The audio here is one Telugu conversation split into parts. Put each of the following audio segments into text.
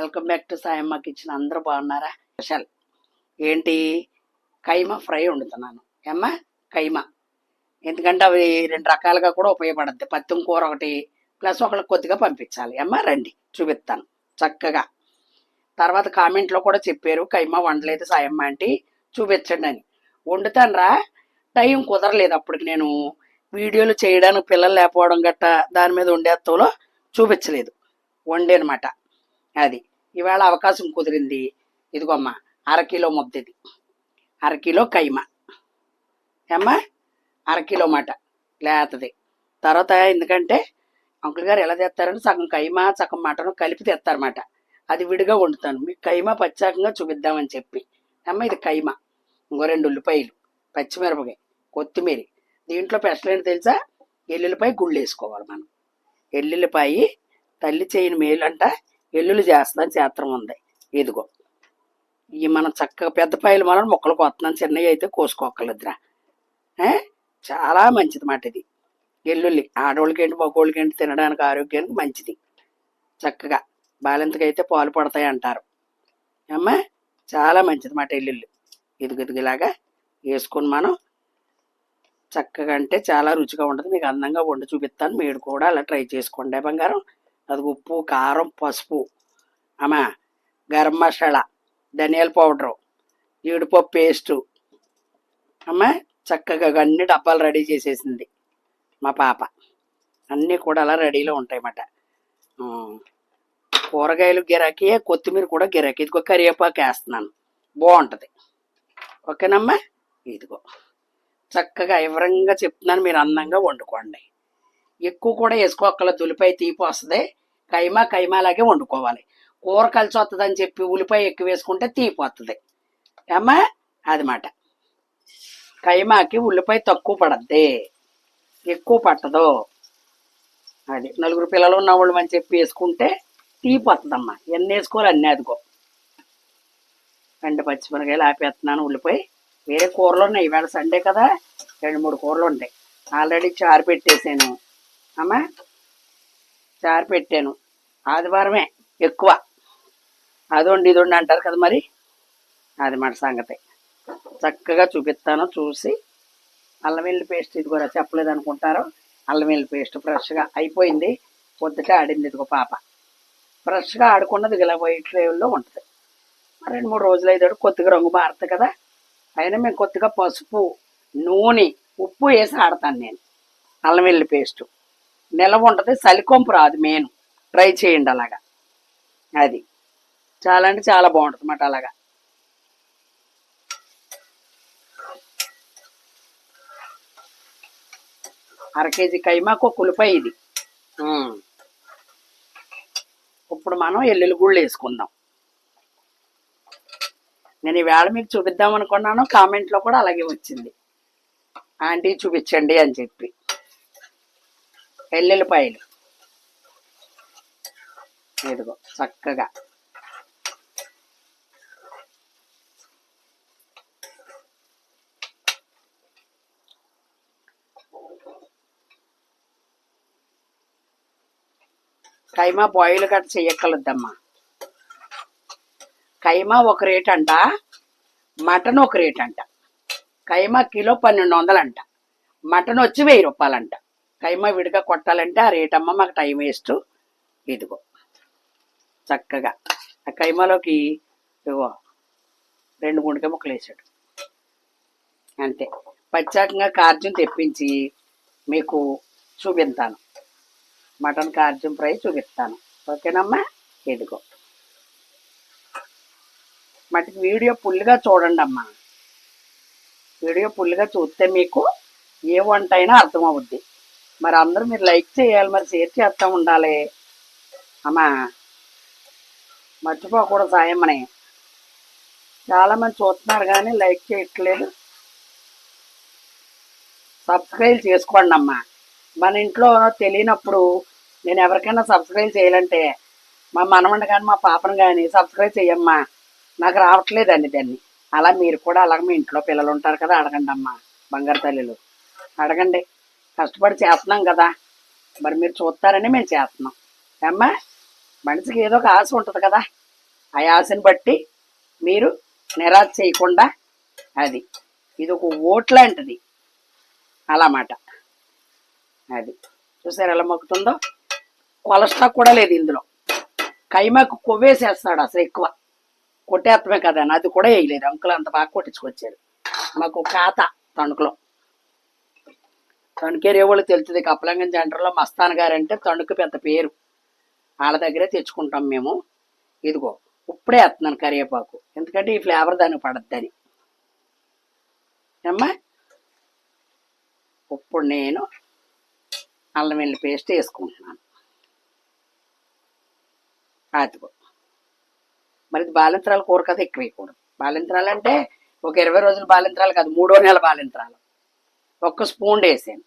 Welcome back to Sayamma kitchen. అందరూ బాగున్నారా? స్పెషల్. ఏంటి? కైమ ఫ్రై వండుతున్నాను. ఏమ్మా? కైమ. ఎందుకంటే అవి రెండు రకాలుగా కూడా ఉపయోగపడద్ది. పత్తి కూర ఒకటి ప్లస్ ఒకళ్ళకి కొద్దిగా పంపించాలి. అమ్మా రండి. చూపిస్తాను. చక్కగా. తర్వాత కామెంట్లో కూడా చెప్పారు. కైమ వండలేదు సాయమ్మ అంటే చూపించండి అని. వండుతాను రా టైం కుదరలేదు అప్పటికి నేను వీడియోలు చేయడానికి పిల్లలు లేకపోవడం గట్ట దాని మీద వండేత్తంలో చూపించలేదు. వండేనమాట. అది. ఇవాళ అవకాశం కుదిరింది. ఇదిగోమ్మ అరకిలో ముద్దది. అరకిలో కైమ. ఏమ్మా? అరకిలో మాట. లేతది. తర్వాత ఎందుకంటే అంకుల్ గారు ఎలా తెస్తారని సగం కైమా సగం మటను కలిపి తెస్తారన్నమాట. అది విడిగా వండుతాను. మీకు కైమా ప్రత్యేకంగా చూపిద్దామని చెప్పి. అమ్మ ఇది కైమా? ఇంకో రెండు ఉల్లిపాయలు పచ్చిమిరపకాయ కొత్తిమీర. దీంట్లో స్పెషల్ ఏంటి తెలుసా? ఎల్లుల్లిపాయ గుళ్ళు వేసుకోవాలి మనం. ఎల్లుల్లిపాయ తల్లి చేయని అంట ఎల్లుళ్ళు చేస్తాను చేత్రం ఉంది. ఇదిగో. ఈ మనం చక్కగా పెద్ద పాయలు మనం మొక్కలు కొత్తన్నాం చిన్నవి అయితే కోసుకోకలేదురా చాలా మంచిది మాట ఇది. ఎల్లుల్లి ఆడవాళ్ళకి ఏంటి మగవాళ్ళకి ఏంటి తినడానికి ఆరోగ్యానికి మంచిది. చక్కగా బాలింతకైతే పాలు పడతాయి అంటారు. అమ్మా చాలా మంచిది మాట ఎల్లుళ్ళు ఇదిగో ఇదిగిలాగా వేసుకొని మనం చక్కగా అంటే చాలా రుచిగా ఉంటుంది. మీకు అందంగా వండి చూపిస్తాను. మీరు కూడా అలా ట్రై చేసుకోండి. బంగారం? అది ఉప్పు కారం పసుపు. అమ్మా గరం మసాలా ధనియాల పౌడరు జీడిపప్పు పేస్టు. అమ్మ చక్కగా అన్ని డబ్బాలు రెడీ చేసేసింది మా పాప. అన్నీ కూడా అలా రెడీలో ఉంటాయన్నమాట. కూరగాయలు గిరాకీ కొత్తిమీర కూడా గిరాకీ. ఇదిగో కరివేపాకు వేస్తున్నాను. బాగుంటుంది. ఓకేనమ్మా? ఇదిగో. చక్కగా వివరంగా చెప్తున్నాను. మీరు అందంగా వండుకోండి. ఎక్కువ కూడా వేసుకోకల తులిపై తీపి వస్తుంది. కైమా కైమాలాగే వండుకోవాలి. కూర కలిసి వస్తుందని చెప్పి ఉల్లిపాయ ఎక్కువ వేసుకుంటే తీపి వస్తుంది ఏమ్మా? అది మాట. కైమాకి ఉల్లిపాయ తక్కువ పడద్ది. ఎక్కువ పట్టదు. అది నలుగురు పిల్లలు ఉన్నవాళ్ళు అని చెప్పి వేసుకుంటే తీపి వస్తుందమ్మా ఎన్ని వేసుకోవాలి అన్నీ అదిగో. రెండు పచ్చిమిరకాయలు ఆపేస్తున్నాను ఉల్లిపాయ. వేరే కూరలు ఉన్నాయి. ఇవాళ సండే కదా. రెండు మూడు కూరలు ఉంటాయి. ఆల్రెడీ చారు పెట్టేసాను. అమ్మా? చారు పెట్టాను. ఆదివారమే ఎక్కువ. అదొండి ఇదొండి అంటారు కదా మరి? అది మన సంగతి. చక్కగా చూపిస్తాను చూసి. అల్లం వెల్లి పేస్ట్ ఇది కూడా చెప్పలేదు అనుకుంటారు అల్లం వెల్లి పేస్ట్ ఫ్రెష్గా అయిపోయింది. పొద్దుట ఆడింది ఇదిగో పాప. ఫ్రెష్గా ఆడుకున్నది ఇలా వైట్ రేవుల్లో ఉంటుంది. రెండు మూడు రోజులు అయితే కొద్దిగా రంగు మారుతుంది కదా? అయినా మేము కొద్దిగా పసుపు నూనె ఉప్పు వేసి ఆడతాను నేను. అల్లం వెల్లి పేస్టు. నిలవ ఉంటుంది చలికొంపు రాదు మెయిన్ ట్రై చేయండి అలాగా. అది. చాలా అంటే చాలా బాగుంటుంది అన్నమాట అలాగా. అర కేజీ కైమాకు ఒక ఇది. ఇప్పుడు మనం ఎల్లుల్లి గుళ్ళు వేసుకుందాం. నేను ఈవేళ మీకు చూపిద్దాం అనుకున్నాను కామెంట్లో కూడా అలాగే వచ్చింది. ఆంటీ చూపించండి అని చెప్పి. ఎల్లుల్లిపాయలు ఇదిగో చక్కగా. కైమా బాయిల్ కట్ చెయ్యక్కలద్దమ్మా కైమా ఒక రేట్ అంట మటన్ ఒక రేట్ అంట కైమా కిలో పన్నెండు వందలు అంట మటన్ వచ్చి వెయ్యి రూపాయలంట. కైమ విడిగా కొట్టాలంటే ఆ రేటమ్మ మాకు టైం వేస్ట్. ఇదిగో. చక్కగా. ఆ కైమాలోకి ఇదిగో. రెండు మూడుగా ముక్కలు వేసాడు. అంతే. ప్రత్యేకంగా కార్జున్ తెప్పించి మీకు చూపిస్తాను. మటన్ కార్జున్ ఫ్రై చూపిస్తాను. ఓకేనమ్మా? ఇదిగో. మటుకు వీడియో ఫుల్గా చూడండి అమ్మా. వీడియో ఫుల్గా చూస్తే మీకు ఏ వంట అయినా అర్థమవుద్ది. మరి అందరూ మీరు లైక్ చేయాలి మరి షేర్ చేస్తూ ఉండాలి. అమ్మా మర్చిపోకూడదు సాయమ్మని. చాలామంది చూస్తున్నారు కానీ లైక్ చేయట్లేదు. సబ్స్క్రైబ్ చేసుకోండి అమ్మా. మన ఇంట్లో తెలియనప్పుడు నేను ఎవరికైనా సబ్స్క్రైబ్ చేయాలంటే మా మనవని కానీ మా పాపను కానీ సబ్స్క్రైబ్ చేయమ్మా. నాకు రావట్లేదండి దాన్ని. అలా మీరు కూడా అలాగ మీ ఇంట్లో పిల్లలు ఉంటారు కదా అడగండి అమ్మా. బంగారు తల్లిలు. అడగండి. కష్టపడి చేస్తున్నాం కదా. మరి మీరు చూస్తారని మేము చేస్తున్నాం. ఏమ్మా? మనిషికి ఏదో ఒక ఆశ ఉంటుంది కదా. ఆ ఆశని బట్టి మీరు నిరాశ చేయకుండా అది. ఇది ఒక ఓట్ లాంటిది. అలా మాట. అది. చూసారు ఎలా మొక్కుతుందో? కొలస్ట్రాల్ కూడా లేదు ఇందులో. కైమాకు కొవ్వేసేస్తాడు అసలు ఎక్కువ. కొట్టేత్తమే కదా అని. అది కూడా వేయలేదు. అంకులు అంత బాగా కొట్టించుకొచ్చారు. మాకు ఖాతా తణుకులో తణుకేరే వాళ్ళు తెలుస్తుంది? కప్పలంగం సెంటర్లో మస్తాన్ గారు అంటే తణుకు పెద్ద పేరు. వాళ్ళ దగ్గరే తెచ్చుకుంటాం మేము. ఇదిగో ఇప్పుడే వేస్తున్నాను కరివేపాకు. ఎందుకంటే ఈ ఫ్లేవర్ దానికి పడద్దని అమ్మా ఇప్పుడు నేను అల్లం వెల్లి పేస్ట్ వేసుకుంటున్నాను. అదిగో మరి ఇది బాలింత్రాలు కూర కదా ఎక్కువ వేయకూడదు బాలింత్రాలు అంటే ఒక ఇరవై రోజులు బాలింత్రాలు కాదు మూడో నెల బాలింత్రాలు. ఒక్క స్పూన్ వేసాను.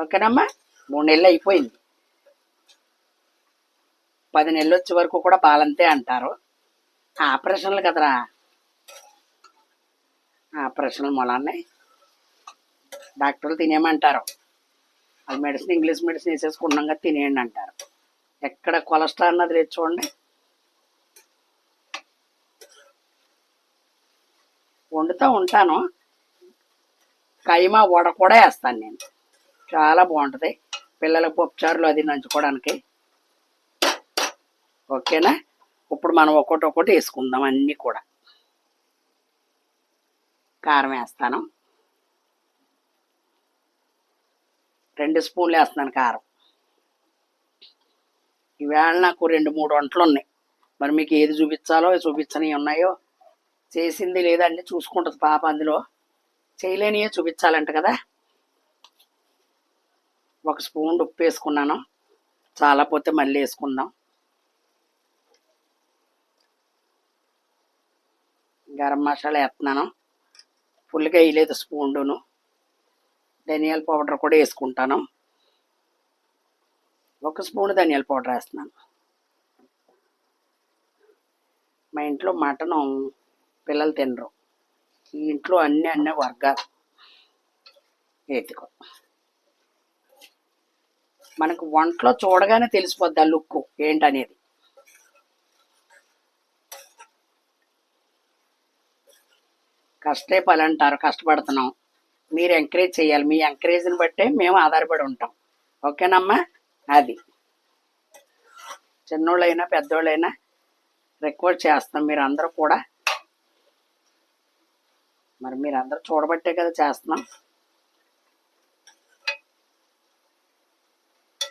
ఓకేనమ్మా మూడు నెలలు అయిపోయింది. పది నెలలు వచ్చే వరకు కూడా బాలంతే అంటారు. ఆపరేషన్లు కదరా? ఆపరేషన్లు మొలాన్ని. డాక్టర్లు తినేయమంటారు. అది మెడిసిన్ ఇంగ్లీష్ మెడిసిన్ వేసేసుకున్నాం కదా తినేయండి అంటారు. ఎక్కడ కొలెస్ట్రాల్ అన్నది లేదు చూడండి. వండుతూ ఉంటాను. కైమా వడ కూడా వేస్తాను నేను. చాలా బాగుంటుంది. పిల్లలకు పప్పుచారులు అది నంచుకోవడానికి. ఓకేనా? ఇప్పుడు మనం ఒకటి ఒకటి వేసుకుందాం అన్నీ కూడా. కారం వేస్తాను. రెండు స్పూన్లు వేస్తున్నాను కారం. ఈవేళ నాకు రెండు మూడు వంటలు ఉన్నాయి. మరి మీకు ఏది చూపించాలో చూపించని ఉన్నాయో చేసింది లేదా అన్ని చూసుకుంటుంది పాప అందులో. చేయలేనియే చూపించాలంట కదా. ఒక స్పూన్ ఉప్పు వేసుకున్నాను. చాలా పోతే మళ్ళీ వేసుకుందాం. గరం మసాలా వేస్తున్నాను. ఫుల్గా వేయలేదు స్పూన్ను. ధనియాల పౌడర్ కూడా వేసుకుంటాను. ఒక స్పూన్ ధనియాల పౌడర్ వేస్తున్నాను. మా ఇంట్లో మటను పిల్లలు తినరు. ఈ ఇంట్లో అన్ని అన్ని వర్గాలు. ఎత్తుకో మనకు వంటలో చూడగానే తెలిసిపోద్ది ఆ లుక్ ఏంటనేది. కష్టే పని అంటారు కష్టపడుతున్నాం. మీరు ఎంకరేజ్ చేయాలి. మీ ఎంకరేజ్ని బట్టే మేము ఆధారపడి ఉంటాం. ఓకేనమ్మా? అది. చిన్నోళ్ళైనా పెద్దోళ్ళైనా రిక్వెస్ట్ చేస్తాం. మీరు అందరూ కూడా. మరి మీరు అందరూ చూడబట్టే కదా చేస్తున్నాం.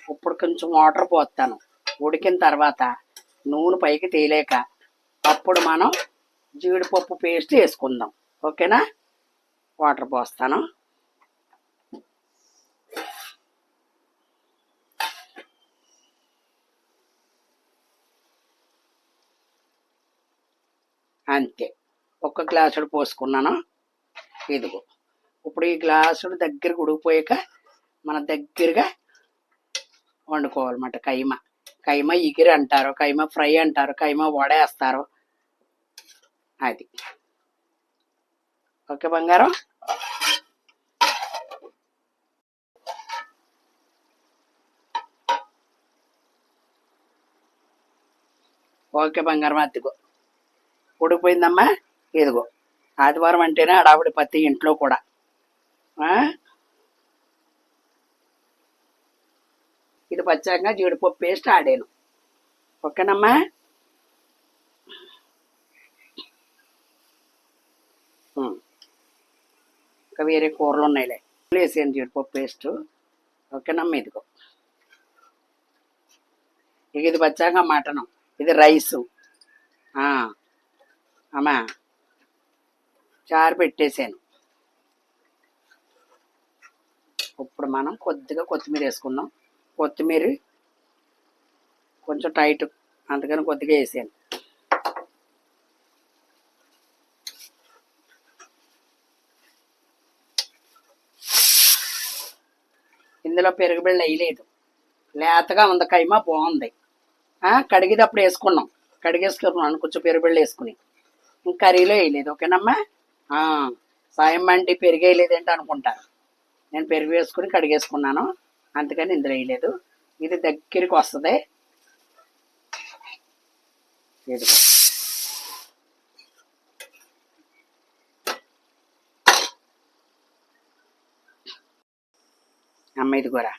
ఇప్పుడు కొంచెం వాటర్ పోస్తాను. ఉడికిన తర్వాత నూనె పైకి తేలేక అప్పుడు మనం జీడిపప్పు పేస్ట్ వేసుకుందాం. ఓకేనా? వాటర్ పోస్తాను. అంతే. ఒక్క గ్లాసుడు పోసుకున్నాను. ఇదిగో. ఇప్పుడు ఈ గ్లాసుడు దగ్గరకు ఉడికిపోయాక మన దగ్గరగా వండుకోవాలన్నమాట. కైమ. కైమ ఇగిరి అంటారు కైమ ఫ్రై అంటారు కైమ వడేస్తారు అది. ఓకే బంగారం? ఓకే బంగారం అదిగో. ఉడికిపోయిందమ్మా? ఇదిగో. ఆదివారం అంటేనే అడావిడి పత్తి ఇంట్లో కూడా. ఇది పచ్చగా జీడిపప్పు పేస్ట్ ఆడాను. ఓకేనమ్మా? ఇంకా వేరే కూరలు ఉన్నాయిలే. వేసాను జీడిపప్పు పేస్ట్. ఓకేనమ్మా ఇదిగో. ఇక ఇది వచ్చాక మటను. ఇది రైసు. ఆ, అమ్మా. చారు పెట్టేశాను. ఇప్పుడు మనం కొద్దిగా కొత్తిమీర వేసుకుందాం. కొత్తిమీర కొంచెం టైట్ అందుకని కొద్దిగా వేసాను. ఇందులో పెరుగు బిళ్ళ వేయలేదు. లేతగా ఉంది కైమా బాగుంది. కడిగేటప్పుడు వేసుకున్నాం. కడిగేసుకున్నాను కొంచెం పెరుగు బిళ్ళ వేసుకుని. ఇంకా కర్రీలో వేయలేదు ఓకేనమ్మా? సాయం మండి పెరుగు వేయలేదేంటి అనుకుంటారు నేను పెరుగు వేసుకుని కడిగేసుకున్నాను. అందుకని ఇందులో వేయలేదు. ఇది దగ్గరికి వస్తుంది. అమ్మ ఇదిగోరా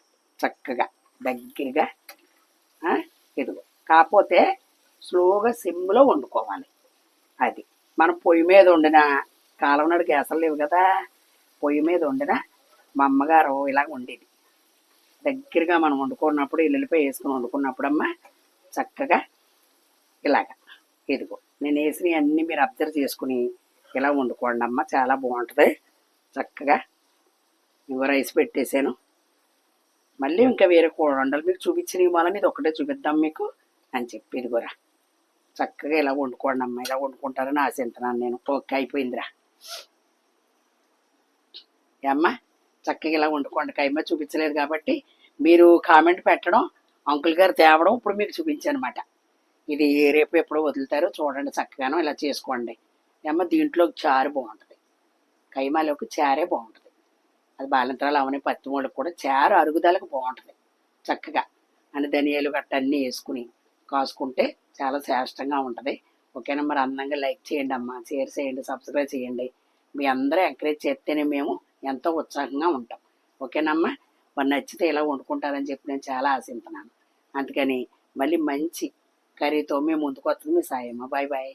చక్కగా దగ్గరగా ఇదిగో. కాకపోతే స్లోగా సిమ్లో వండుకోవాలి. అది. మనం పొయ్యి మీద వండిన కాలం నాడు గ్యాసులు లేవు కదా. పొయ్యి మీద వండిన మా అమ్మగారు ఇలా వండేది. దగ్గరగా మనం వండుకున్నప్పుడు ఎల్లుల్లిపాయ వేసుకుని వండుకున్నప్పుడమ్మా చక్కగా ఇలాగా. ఇదిగో నేను వేసినవి అన్నీ మీరు అబ్జర్వ్ చేసుకుని ఇలా వండుకోండి అమ్మ చాలా బాగుంటుంది. చక్కగా ఇవ్వ రైస్ పెట్టేశాను. మళ్ళీ ఇంకా వేరే కూర వండాలి మీకు చూపించిన వాళ్ళని ఇది ఒకటే చూపిద్దాం మీకు అని చెప్పి ఇదిగోరా చక్కగా ఇలా వండుకోండి అమ్మ ఇలా వండుకుంటారని ఆశించున్నాను నేను. ఓకే అయిపోయిందిరా. ఏ చక్కగా ఇలా వండుకోండి కైమ చూపించలేదు కాబట్టి మీరు కామెంట్ పెట్టడం అంకుల్ గారు తేవడం ఇప్పుడు మీకు చూపించానమాట. ఇది రేపు ఎప్పుడో వదులుతారో చూడండి చక్కగాను ఇలా చేసుకోండి. ఏమో దీంట్లో చారు బాగుంటుంది. కైమాలోకి చారే బాగుంటుంది. అది బాలంతరాలు అవని పత్తి వాళ్ళకి కూడా చారు అరుగుదలకు బాగుంటుంది. చక్కగా అని ధనియాలు గట్ట అన్నీ వేసుకుని కాసుకుంటే చాలా శ్రేష్టంగా ఉంటుంది. ఓకేనా? మరి అందంగా లైక్ చేయండి అమ్మా. షేర్ చేయండి సబ్స్క్రైబ్ చేయండి. మీ అందరూ ఎంకరేజ్ చేస్తేనే మేము ఎంతో ఉత్సాహంగా ఉంటాం. ఓకేనమ్మా? మరి నచ్చితే ఇలా వండుకుంటారని చెప్పి నేను చాలా ఆశిస్తున్నాను అందుకని మళ్ళీ మంచి కర్రీతో మేము ముందుకు వస్తుంది మీ సాయమ్మ. Bye bye